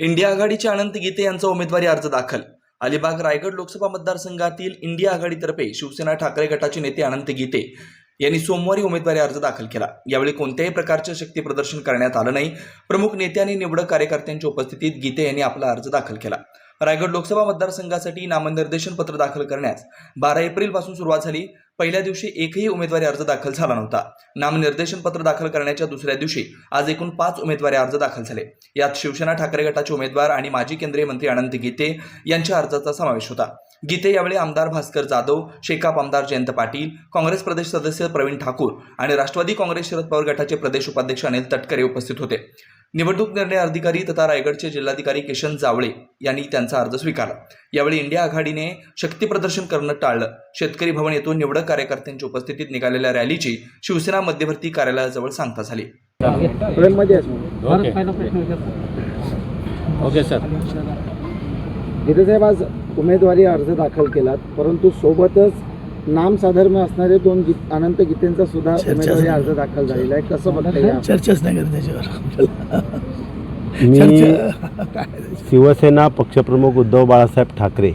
India आघाडीचे अनंत गीते यांचा उमेदवारी अर्ज दाखल. अलिबाग रायगड लोकसभा मतदारसंघातील इंडिया आघाडीतर्फे शिवसेना ठाकरे गटाचे नेते अनंत गीते यांनी सोमवारी उमेदवारी अर्ज दाखल केला. यावेळी कोणत्याही प्रकारचे शक्ती प्रदर्शन करण्यात आलं नाही. प्रमुख नेत्यांनी निवडक कार्यकर्त्यांच्या उपस्थितीत गीते यांनी आपला अर्ज दाखल केला. रायगड लोकसभा मतदारसंघासाठी नामनिर्देशन पत्र दाखल करण्यास बारा एप्रिलपासून सुरुवात झाली. पहिल्या दिवशी एकही उमेदवारी अर्ज दाखल झाला नव्हता. नामनिर्देशन पत्र दाखल करण्याच्या दुसऱ्या दिवशी आज एकूण पाच उमेदवारी अर्ज दाखल झाले. यात शिवसेना ठाकरे गटाचे उमेदवार आणि माजी केंद्रीय मंत्री अनंत गीते यांच्या अर्जाचा समावेश होता. गीते यावेळी आमदार भास्कर जाधव शेकाप आमदार जयंत पाटील काँग्रेस प्रदेश सदस्य प्रवीण ठाकूर आणि राष्ट्रवादी काँग्रेस शरद पवार गटाचे प्रदेश उपाध्यक्ष अनिल तटकरे उपस्थित होते. निवडणूक निर्णय अधिकारी तथा रायगडचे जिल्हाधिकारी किशन जावळे यांनी त्यांचा अर्ज स्वीकारला. यावेळी इंडिया आघाडीने शक्ती प्रदर्शन करणं टाळलं. शेतकरी भवन येथून निवडक कार्यकर्त्यांच्या उपस्थितीत निघालेल्या रॅलीची शिवसेना मध्यवर्ती कार्यालयाजवळ सांगता झाली. ओके. Okay sir. साहेब आज उमेदवारी अर्ज दाखल केलात परंतु सोबतच नाम साधर्म्य असणारे दोन गीत अनंत गीतेंचा सुद्धा उमेदवारी अर्ज दाखल झालेला आहे. कसं बघता चर्चाच नाही करत त्याच्यावर. मी शिवसेना पक्षप्रमुख उद्धव बाळासाहेब ठाकरे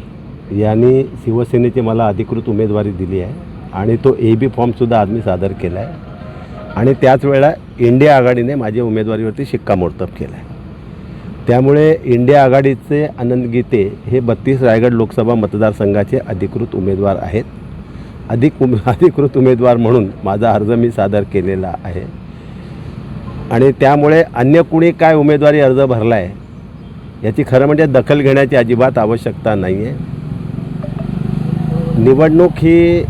यांनी शिवसेनेची मला अधिकृत उमेदवारी दिली आहे आणि तो ए बी फॉर्मसुद्धा आज मी सादर केला आहे. आणि त्याच वेळा इंडिया आघाडीने माझ्या उमेदवारीवरती शिक्कामोर्तब केला आहे त्यामुळे इंडिया आघाडीचे आनंद गीते हे बत्तीस रायगड लोकसभा मतदारसंघाचे अधिकृत उमेदवार आहेत. अधिक उमे अधिकृत उमेदवार म्हणून माझा अर्ज मी सादर केलेला आहे. आणि त्यामुळे अन्य कुणी काय उमेदवारी अर्ज भरला आहे याची खरं म्हणजे दखल घेण्याची अजिबात आवश्यकता नाही आहे निवडणूक ही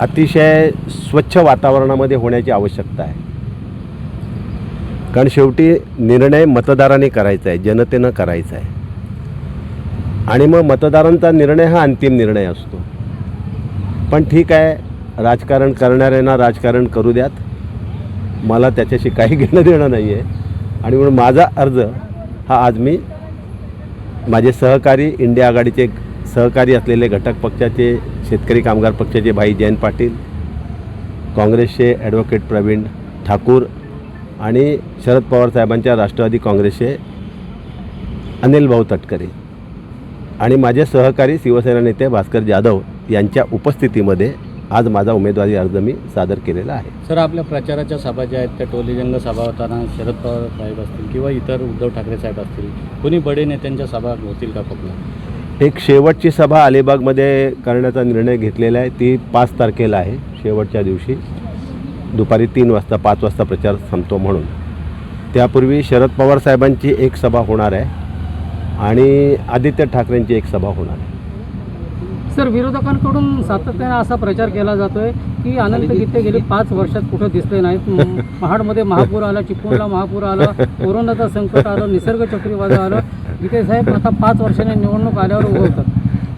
अतिशय स्वच्छ वातावरणामध्ये होण्याची आवश्यकता आहे. कारण शेवटी निर्णय मतदाराने करायचा आहे जनतेनं करायचा आहे. आणि मग मतदारांचा निर्णय हा अंतिम निर्णय असतो. पण ठीक आहे राजकारण करणाऱ्यांना राजकारण करू द्यात. मला त्याच्याशी काही घेणं देणं नाही आहे आणि म्हणून माझा अर्ज हा आज मी माझे सहकारी इंडिया आघाडीचे सहकारी असलेले घटक पक्षाचे शेतकरी कामगार पक्षाचे भाई जयंत पाटील काँग्रेसचे ॲडव्होकेट प्रवीण ठाकूर आणि शरद पवार साहेबांच्या राष्ट्रवादी काँग्रेसचे अनिल भाऊ तटकरे आणि माझे सहकारी शिवसेना नेते भास्कर जाधव यांच्या उपस्थितीमध्ये आज माझा उमेदवारी अर्ज मी सादर केलेला आहे. सर आपल्या प्रचाराच्या सभा ज्या आहेत त्या टोलीजंग सभा होताना शरद पवार साहेब असतील किंवा इतर उद्धव ठाकरे साहेब असतील कोणी बडे नेत्यांच्या सभा होतील का कोकणात एक शेवटची सभा अलिबागमध्ये करण्याचा निर्णय घेतलेला आहे. ती पाच तारखेला आहे शेवटच्या दिवशी. दुपारी तीन वाजता पाच वाजता प्रचार संपतो म्हणून. त्यापूर्वी शरद पवार साहेबांची एक सभा होणार आहे आणि आदित्य ठाकरेंची एक सभा होणार आहे. सर विरोधकांकडून सातत्याने असा प्रचार केला जातोय की अनंत गीते गेली पाच वर्षात कुठं दिसले नाहीत. महाडमध्ये महापूर आला चिपळूणला महापूर आला कोरोनाचं संकट आलं निसर्ग चक्रीवादळ आलं. गीते साहेब आता पाच वर्षाने निवडणूक आल्यावर उभं होतात.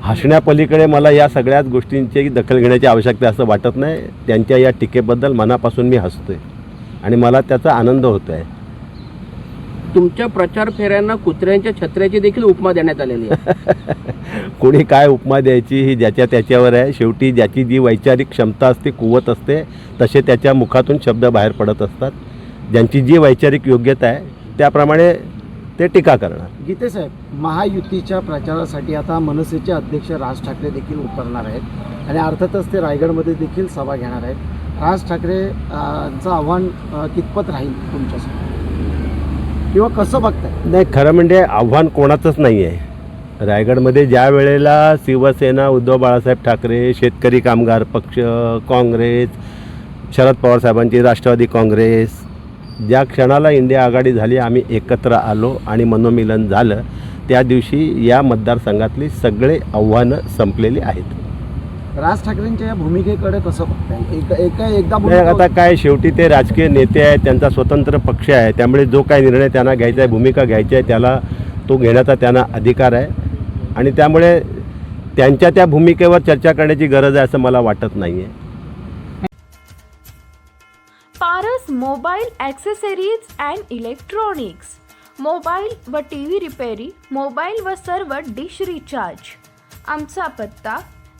हसण्यापलीकडे मला या सगळ्याच गोष्टींची दखल घेण्याची आवश्यकता असं वाटत नाही. त्यांच्या या टीकेबद्दल मनापासून मी हसतोय. आणि मला त्याचा आनंद होतो आहे तुमच्या प्रचार फेऱ्यांना कुत्र्यांच्या छत्र्याची देखील उपमा देण्यात आलेली आहे. कोणी काय उपमा द्यायची ही ज्याच्या त्याच्यावर आहे. शेवटी ज्याची जी वैचारिक क्षमता असते कुवत असते तसे त्याच्या मुखातून शब्द बाहेर पडत असतात. ज्यांची जी वैचारिक योग्यता आहे त्याप्रमाणे ते टीका करणार. गीते साहेब महायुतीच्या प्रचारासाठी आता मनसेचे अध्यक्ष राज ठाकरे देखील उतरणार आहेत. आणि अर्थातच ते रायगडमध्ये देखील सभा घेणार आहेत. राज ठाकरे आव्हान कितपत राहील तुमच्यासमोर किंवा कसं बघताय? नाही खरं म्हणजे आव्हान कोणाचंच नाही आहे रायगडमध्ये ज्या वेळेला शिवसेना उद्धव बाळासाहेब ठाकरे शेतकरी कामगार पक्ष काँग्रेस शरद पवार साहेबांची राष्ट्रवादी काँग्रेस ज्या क्षणाला इंडिया आघाडी झाली आम्ही एकत्र आलो आणि मनोमिलन झालं त्या दिवशी या मतदारसंघातली सगळे आव्हानं संपलेली आहेत. राज ठाकरेंच्या या भूमिकेकडे कसं बघताय? एक एका एकदा नाही, भूमिका आता काय शेवटी ते राजकीय नेते आहेत त्यांचा स्वतंत्र पक्ष आहे. त्यामुळे जो काय निर्णय त्यांना घ्यायचा आहे भूमिका घ्यायची आहे त्याला तो घेण्याचा त्यांना अधिकार आहे. आणि त्यामुळे त्यांच्या त्या भूमिकेवर चर्चा करण्याची गरज आहे असं मला वाटत नाही आहे Paras mobile accessories and electronics. Mobile व टी व्ही रिपेरी मोबाईल व सर्व डिश रिचार्ज. आमचा पत्ता